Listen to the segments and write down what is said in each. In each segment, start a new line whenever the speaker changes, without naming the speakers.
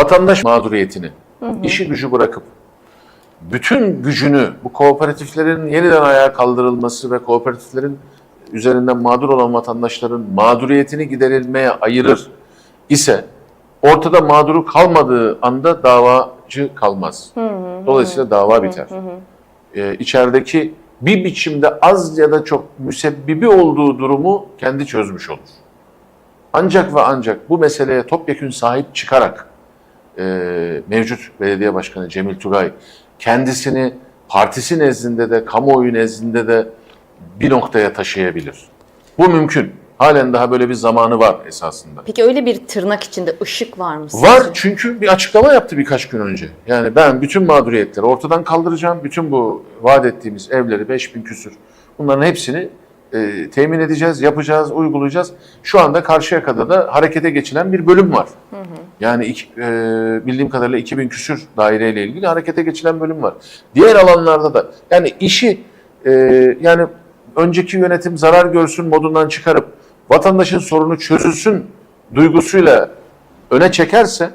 vatandaş mağduriyetini, işi gücü bırakıp bütün gücünü bu kooperatiflerin yeniden ayağa kaldırılması ve kooperatiflerin üzerinden mağdur olan vatandaşların mağduriyetini giderilmeye ayırır ise ortada mağduru kalmadığı anda davacı kalmaz. Dolayısıyla dava biter. Ee, içerideki bir biçimde az ya da çok müsebbibi olduğu durumu kendi çözmüş olur. Ancak ve ancak bu meseleye topyekün sahip çıkarak e, mevcut belediye başkanı Cemil Tugay kendisini partisi nezdinde de kamuoyu nezdinde de bir noktaya taşıyabilir. Bu mümkün. Halen daha böyle bir zamanı var esasında.
Peki öyle bir tırnak içinde ışık var mı? sizce?
Var çünkü bir açıklama yaptı birkaç gün önce. Yani ben bütün mağduriyetleri ortadan kaldıracağım. Bütün bu vaat ettiğimiz evleri 5000 küsür bunların hepsini e, temin edeceğiz, yapacağız, uygulayacağız. Şu anda Karşıyaka'da da harekete geçilen bir bölüm var. Yani iki- e, bildiğim kadarıyla 2000 küsür daireyle ilgili harekete geçilen bölüm var. Diğer alanlarda da yani işi e, yani önceki yönetim zarar görsün modundan çıkarıp vatandaşın sorunu çözülsün duygusuyla öne çekerse,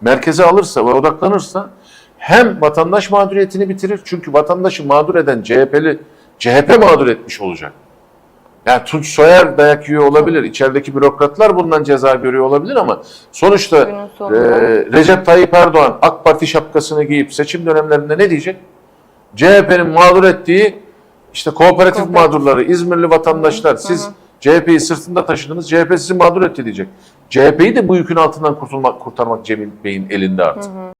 merkeze alırsa ve odaklanırsa hem vatandaş mağduriyetini bitirir. Çünkü vatandaşı mağdur eden CHP'li CHP mağdur etmiş olacak. Yani Tunç Soyer dayak yiyor olabilir. İçerideki bürokratlar bundan ceza görüyor olabilir ama sonuçta e, Recep Tayyip Erdoğan AK Parti şapkasını giyip seçim dönemlerinde ne diyecek? CHP'nin mağdur ettiği işte kooperatif
Kooperatif.
mağdurları, İzmirli vatandaşlar siz CHP'yi sırtında taşıdınız, CHP sizi mağdur etti diyecek. CHP'yi de bu yükün altından kurtulmak, kurtarmak Cemil Bey'in elinde artık.